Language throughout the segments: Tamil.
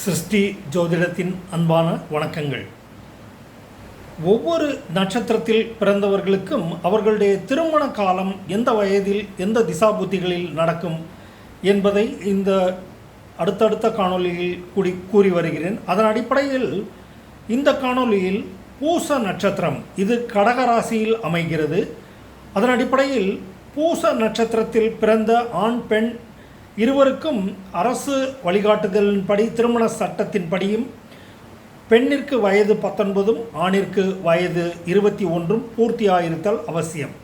சிருஷ்டி ஜோதிடத்தின் அன்பான வணக்கங்கள். ஒவ்வொரு நட்சத்திரத்தில் பிறந்தவர்களுக்கும் அவர்களுடைய திருமண காலம் எந்த வயதில் எந்த திசாபுத்திகளில் நடக்கும் என்பதை இந்த அடுத்தடுத்த காணொளியில் கூடி கூறி வருகிறேன். அதன் அடிப்படையில் இந்த காணொளியில் பூச நட்சத்திரம் இது கடகராசியில் அமைகிறது. அதன் அடிப்படையில் பூச நட்சத்திரத்தில் பிறந்த ஆண் பெண் இருவருக்கும் அரசு வழிகாட்டுதலின்படி திருமண சட்டத்தின்படியும் பெண்ணிற்கு வயது பத்தொன்பதும் ஆணிற்கு வயது இருபத்தி ஒன்றும் பூர்த்தியாயிருத்தல் அவசியம்.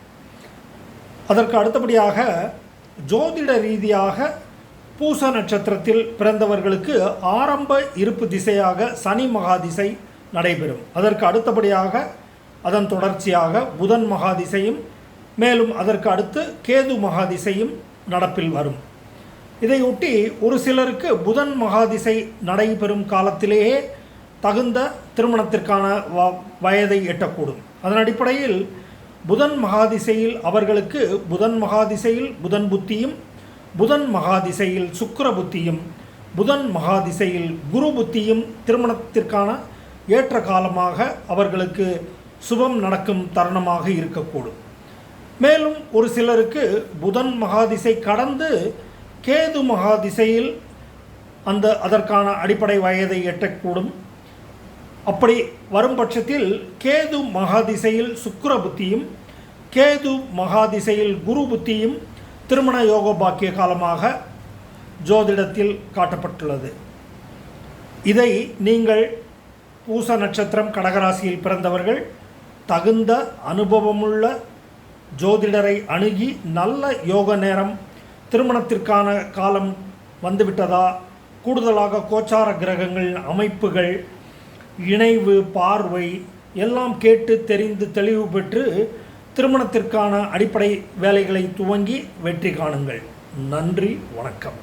அதற்கு அடுத்தபடியாக ஜோதிட ரீதியாக பூச நட்சத்திரத்தில் பிறந்தவர்களுக்கு ஆரம்ப இருப்பு திசையாக சனி மகாதிசை நடைபெறும். அதற்கு அடுத்தபடியாக அதன் தொடர்ச்சியாக புதன் மகாதிசையும் மேலும் அதற்கு அடுத்து கேது மகாதிசையும் நடப்பில் வரும். இதையொட்டி ஒரு சிலருக்கு புதன் மகாதிசை நடைபெறும் காலத்திலேயே தகுந்த திருமணத்திற்கான வ வயதை எட்டக்கூடும். அதன் அடிப்படையில் புதன் மகாதிசையில் அவர்களுக்கு புதன் மகாதிசையில் புதன் புத்தியும் புதன் மகாதிசையில் சுக்கர புத்தியும் புதன் மகாதிசையில் குரு புத்தியும் திருமணத்திற்கான ஏற்ற காலமாக அவர்களுக்கு சுபம் நடக்கும் தருணமாக இருக்கக்கூடும். மேலும் ஒரு சிலருக்கு புதன் மகாதிசை கடந்து கேது மகா திசையில் அந்த அதற்கான அடிப்படை வயதை எட்டக்கூடும். அப்படி வரும் பட்சத்தில் கேது மகாதிசையில் சுக்கர புத்தியும் கேது மகாதிசையில் குரு புத்தியும் திருமண யோக பாக்கிய காலமாக ஜோதிடத்தில் காட்டப்பட்டுள்ளது. இதை நீங்கள் பூச நட்சத்திரம் கடகராசியில் பிறந்தவர்கள் தகுந்த அனுபவமுள்ள ஜோதிடரை அணுகி நல்ல யோக நேரம் திருமணத்திற்கான காலம் வந்துவிட்டதா? கூடுதலாக கோச்சார கிரகங்கள் அமைப்புகள் இணைவு பார்வை எல்லாம் கேட்டு தெரிந்து தெளிவு பெற்று திருமணத்திற்கான அடிப்படை வேலைகளை துவங்கி வெற்றி காணுங்கள். நன்றி வணக்கம்.